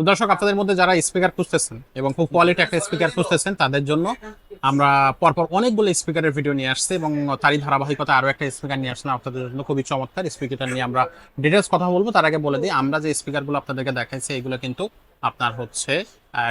তো দর্শক, আপনাদের মধ্যে যারা স্পিকার খুঁজতেছেন এবং খুব কোয়ালিটি একটা স্পিকার খুঁজতেছেন, তাদের জন্য আমরা পরপর অনেকগুলো স্পিকারের ভিডিও নিয়ে আসছে এবং তারই ধারাবাহিকতা আরও একটা স্পিকার নিয়ে আসলাম। আপনাদের জন্য খুবই চমৎকার স্পিকারটা নিয়ে আমরা ডিটেলস কথা বলব। তার আগে বলে দিই, আমরা যে স্পিকারগুলো আপনাদেরকে দেখাইছি, এগুলো কিন্তু আপনার হচ্ছে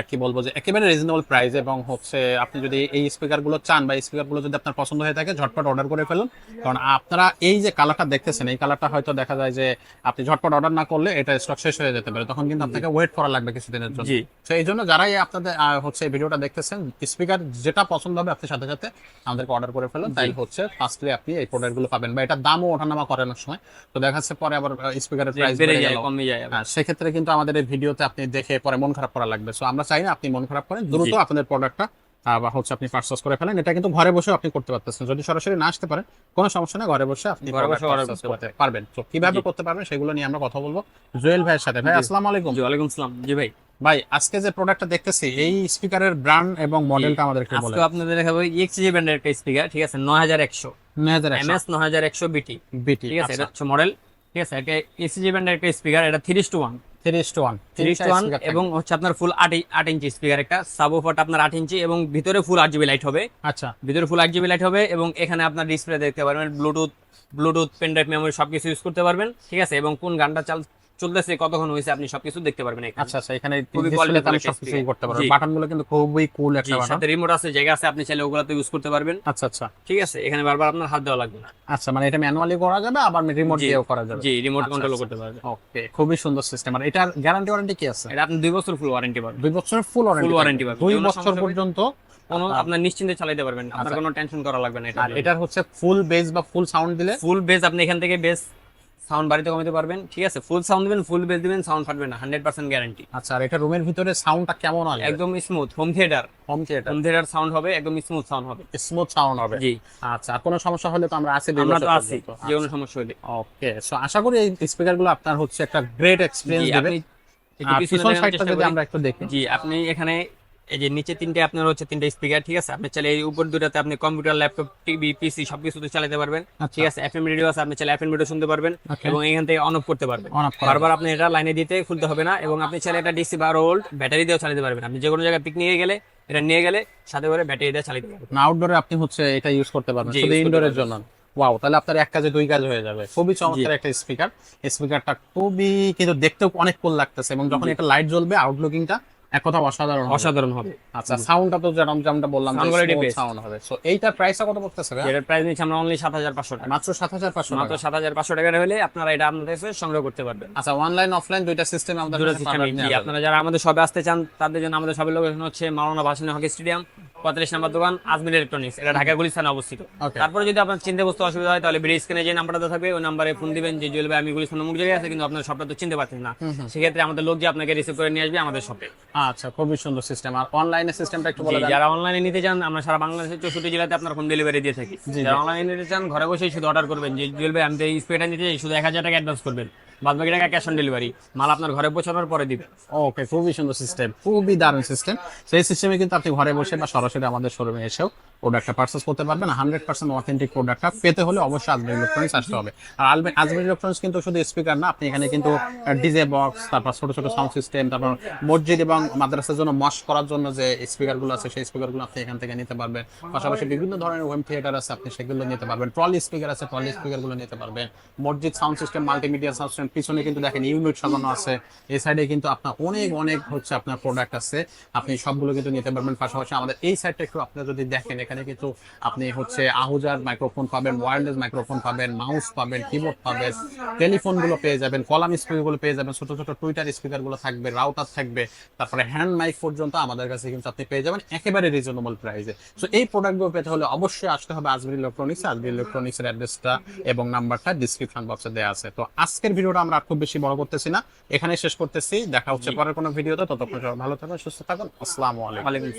কি বলব যে একেবারে রিজনেবল প্রাইস এবং হচ্ছে আপনি যদি এই স্পিকারগুলো চান বা স্পিকারগুলো যদি আপনার পছন্দ হয়ে থাকে ঝটপট অর্ডার করে ফেলুন। কারণ আপনারা এই যে কালারটা দেখতেছেন এই কালারটা হয়তো দেখা যায় যে আপনি ঝটপট অর্ডার না করলে এটা স্টক শেষ হয়ে যেতে পারে। তখন কিন্তু আপনাকে ওয়েট করা লাগবে কিছুদিনের জন্য। তো এই জন্য যারাই আপনাদের হচ্ছে এই ভিডিওটা দেখতেছেন স্পিকার যেটা পছন্দ হবে আপনি সাথে সাথে আমাদেরকে অর্ডার করে ফেলুন। তাই হচ্ছে ফার্স্টলি আপনি এই প্রোডাক্টগুলো পাবেন। বা এটার দামও ওঠানামা করে অনেক সময়। তো দেখা যাচ্ছে পরে আবার স্পিকারের প্রাইস বেড়ে বেড়ে যায় কমে যায় হ্যাঁ, সেক্ষেত্রে কিন্তু আমাদের এই ভিডিওতে আপনি দেখে পরে মন খারাপ করা লাগবে। সো আমরা চাই না আপনি মন খারাপ করেন দ্রুত আপনাদের প্রোডাক্টটা বা হচ্ছে আপনি পার্চেস করে ফেলেন। এটা কিন্তু ঘরে বসেও আপনি করতে পারতেছেন। যদি সরাসরি না আসতে পারেন কোনো সমস্যা না ঘরে বসে আপনি ঘরে বসে করতে পারবেন। তো কীভাবে করতে পারবেন সেগুলো নিয়ে আমরা কথা বলব। জুয়েল ভাইয়ের সাথে। ভাই। আসসালামু আলাইকুম। জি ওয়ালাইকুম আসসালাম। জি ভাই। ভাই আজকে যে প্রোডাক্টটা দেখতেছি এই স্পিকারের ব্র্যান্ড এবং মডেলটা আমাদেরকে বলে আজকে আপনাদের দেখাবো এক্সজি ব্র্যান্ডের একটা স্পিকার ঠিক আছে? 9100 এমএস 9100 বিটি বিটি ঠিক আছে? এটা হচ্ছে মডেল ঠিক আছে? এটা এক্সজি ব্র্যান্ডের একটা স্পিকার এটা 3 two 1 three two one 3 two 1 এবং হচ্ছে আপনার ফুল 8 8 ইঞ্চি স্পিকার একটা। সাবওফারটা আপনার আট ইঞ্চি এবং ভিতরে ফুল আট জিবি লাইট হবে। আচ্ছা। ভিতরে ফুল আট জিবি লাইট হবে এবং এখানে আপনার ডিসপ্লে দেখতে পারবেন bluetooth bluetooth pen drive memory সবকিছু ইউজ করতে পারবেন। ঠিক আছে? এবং কোন গানটা চাল চলতেছে কতক্ষণ হয়েছে আপনি সবকিছু দেখতে পারবেন এখানে। আচ্ছা আচ্ছা এখানে করতে পারব। জি। বাটনগুলো কিন্তু খুবই কুল একটা বাটন। সাথে রিমোট আছে জায়গা আছে আপনি চাইলে ইউজ করতে পারবেন। আচ্ছা আচ্ছা। ঠিক আছে এখানে বারবার আপনার হাত দেওয়া লাগবে না। আচ্ছা মানে এটা ম্যানুয়ালি করা যাবে আবার রিমোট দিয়েও করা যাবে। জি রিমোট আচ্ছা, কন্ট্রোল আচ্ছা। করতে পারবেন ওকে খুবই সুন্দর সিস্টেম আর এটার গ্যারান্টি ওয়ারেন্টি কি আছে? এটা আপনি দুই বছর ফুল ওয়ারেন্টি পাবেন। দুই বছরের ফুল ওয়ারেন্টি পাবেন। দুই বছর পর্যন্ত কোনো আচ্ছা। আপনার নিশ্চিন্তে চালাতে পারবেন আপনার আচ্ছা। কোনো টেনশন করা লাগবে না এটা এটার হচ্ছে ফুল বেস বা ফুল সাউন্ড দিলে? ফুল বেস আপনি এখান থেকে বেস সাউন্ড বাড়িতে কমাতে পারবেন। ঠিক আছে? ফুল সাউন্ড দিবেন ফুল বেস দিবেন সাউন্ড ফাটবে না হান্ড্রেড পার্সেন্ট গ্যারান্টি আচ্ছা আর এটা রুমের ভিতরে সাউন্ডটা কেমন আসবে একদম smooth home theatre home theatre home theatre sound হবে একদম স্মুথ সাউন্ড হবে। স্মুথ সাউন্ড হবে। জি। আচ্ছা আর কোনো সমস্যা হলে তো আমরা আছি আমরা তো আছি যে কোনো সমস্যা হলে। ওকে সো আশা করি এই স্পিকারগুলো আপনার হচ্ছে একটা গ্রেট এক্সপেরিয়েন্স দেবে। আপনি পিছন সাইডটা যদি আমরা একটু দেখি। জি আপনি এখানে এই যে নিচে তিনটে আপনার হচ্ছে তিনটে স্পিকার ঠিক আছে? আপনি চাইলে এই উপর দুটাতে আপনি কম্পিউটার ল্যাপটপ টিভি পিসি সবকিছুতে চালাতে পারবেন। আচ্ছা। ঠিক আছে? এফএম রেডিও আছে আপনি চাইলে এফএম রেডিও শুনতে পারবেন এবং এখান থেকে অন অফ করতে পারবেন। বারবার আপনি এটা লাইনে দিতে খুলতে হবে না এবং আপনি চাইলে এটা ডিসি বারো ভোল্ট ব্যাটারি দিয়েও চালাতে পারবেন। আপনি যে কোনো জায়গায় পিকনিকে গেলে এটা নিয়ে গেলে সাথে করে ব্যাটারি দিয়ে চালাতে পারবেন। আউটডোরে আপনি হচ্ছে এটা ইউজ করতে পারবেন। শুধু ইনডোরের জন্য ওয়াও তাহলে আপনার এক কাজে দুই কাজ হয়ে যাবে। খুবই চমৎকার একটা স্পিকার স্পিকারটা খুবই কিন্তু দেখতেও অনেক কুল লাগতেছে এবং যখন এটা লাইট জ্বলবে আউটলুকিংটা এক কথা অসাধারণ। অসাধারণ হবে। আচ্ছা সাউন্ডটা তো যেরকম যেমনটা বললাম। সাউন্ড হবে। সো এইটার প্রাইসটা কত পড়তেছে ভাই এটার প্রাইস নিচ্ছে আমরা অনলি সাত হাজার পাঁচশো টাকা। মাত্র সাত হাজার পাঁচশো মাত্র সাত হাজার পাঁচশো টাকা হলে আপনারা এটা আপনাদের কাছে সংগ্রহ করতে পারবেন। আচ্ছা অনলাইন অফলাইন দুইটা সিস্টেম আমাদের কাছে আপনারা যারা আমাদের সবে আসতে চান তাদের জন্য আমাদের লোকেশন হচ্ছে মাওলানা ভাসানী হকি স্টেডিয়াম পঁয়তাল্লিশ নাম্বার দোকান আজমির ইলেকট্রনিক্স এটা ঢাকা গুলিস্তানে অবস্থিত। তারপরে যদি আপনার চিনতে বসতে অসুবিধা হয় তাহলে ব্রিজ স্ক্রিনে যে নাম্বারটা থাকবে ওই নাম্বারে ফোন দিবেন। যে জুয়েল ভাই আমি গুলিস্তান অমুক জায়গায় আছে কিন্তু আপনার সবটা তো চিনতে পারছেন না। সেক্ষেত্রে আমাদের লোক যে আপনাকে রিসিভ করে নিয়ে আসবে আমাদের শপে আচ্ছা খুবই সুন্দর সিস্টেম আর অনলাইনে সিস্টেমটা একটু বলে যারা অনলাইনে নিতে চান আমরা সারা বাংলাদেশের চৌষট্টি জেলাতে আপনার হোম ডেলিভারি দিয়ে থাকি। যারা অনলাইনে নিতে চান ঘরে বসেই শুধু অর্ডার করবেন। যে জুয়েল ভাই আমি তো এই স্প্রেটা নিতে চাই শুধু এক হাজার টাকা অ্যাডভান্স করবেন। বাদ বাকি টাকা ক্যাশ অন ডেলিভারি মাল আপনার ঘরে পৌঁছানোর পরে দিবেন ওকে খুবই সুন্দর সিস্টেম খুবই দারুণ সিস্টেম সেই সিস্টেমে কিন্তু আপনি ঘরে বসে বা সরাসরি আমাদের শোরুমে এসেও প্রোডাক্টটা পারচেস করতে পারবেন। হান্ড্রেড পার্সেন্ট অথেন্টিক প্রোডাক্টটা পেতে হলে অবশ্যই আজমের ইলেকট্রনিক্স আসতে হবে। আর আলবে- আজমের ইলেকট্রনিক্স কিন্তু শুধু স্পিকার না আপনি এখানে কিন্তু ডিজে বক্স তারপর ছোট ছোট সাউন্ড সিস্টেম তারপর মসজিদ এবং মাদ্রাসার জন্য মশ করার জন্য যে স্পিকারগুলো আছে, সেই স্পিকারগুলো আপনি এখান থেকে নিতে পারবেন। পাশাপাশি বিভিন্ন ধরনের হোম থিয়েটার আছে, আপনি সেগুলো নিতে পারবেন। ট্রলি স্পিকার আছে ট্রলি স্পিকারগুলো নিতে পারবেন। মসজিদ sound system multimedia sound system পিছনে কিন্তু দেখেন ইউনিট সাজানো আছে। এই সাইডে কিন্তু আপনার অনেক অনেক হচ্ছে আপনার প্রোডাক্ট আছে। আপনি সবগুলো কিন্তু নিতে পারবেন। পাশাপাশি আমাদের এই সাইডটা একটু আপনি যদি দেখেন, এখানে কিন্তু আপনি হচ্ছে আহুজার মাইক্রোফোন পাবেন ওয়্যারলেস মাইক্রোফোন পাবেন মাউস পাবেন কিবোর্ড পাবেন টেলিফোনগুলো পেয়ে যাবেন, কলাম স্পিকারগুলো পেয়ে যাবেন, ছোট ছোট টুইটার স্পিকারগুলো থাকবে রাউটার থাকবে, তারপরে হ্যান্ড মাইক পর্যন্ত আমাদের কাছে কিন্তু আপনি পেয়ে যাবেন একেবারে রিজনেবল প্রাইসে সো এই প্রোডাক্টগুলো পেতে হলে অবশ্যই আসতে হবে আজমির ইলেকট্রনিক্স আজমির ইলেকট্রনিক্সের অ্যাড্রেসটা এবং নাম্বারটা ডিসক্রিপশন বক্সে দেওয়া আছে। তো আজকের ভিডিওটা আমরা আর খুব বেশি বড় করতেছি না। এখানে শেষ করতেছি। দেখা হচ্ছে পরের কোনো ভিডিওতে। ততক্ষণ ভালো থাকুন সুস্থ থাকুন। আসসালামু আলাইকুম।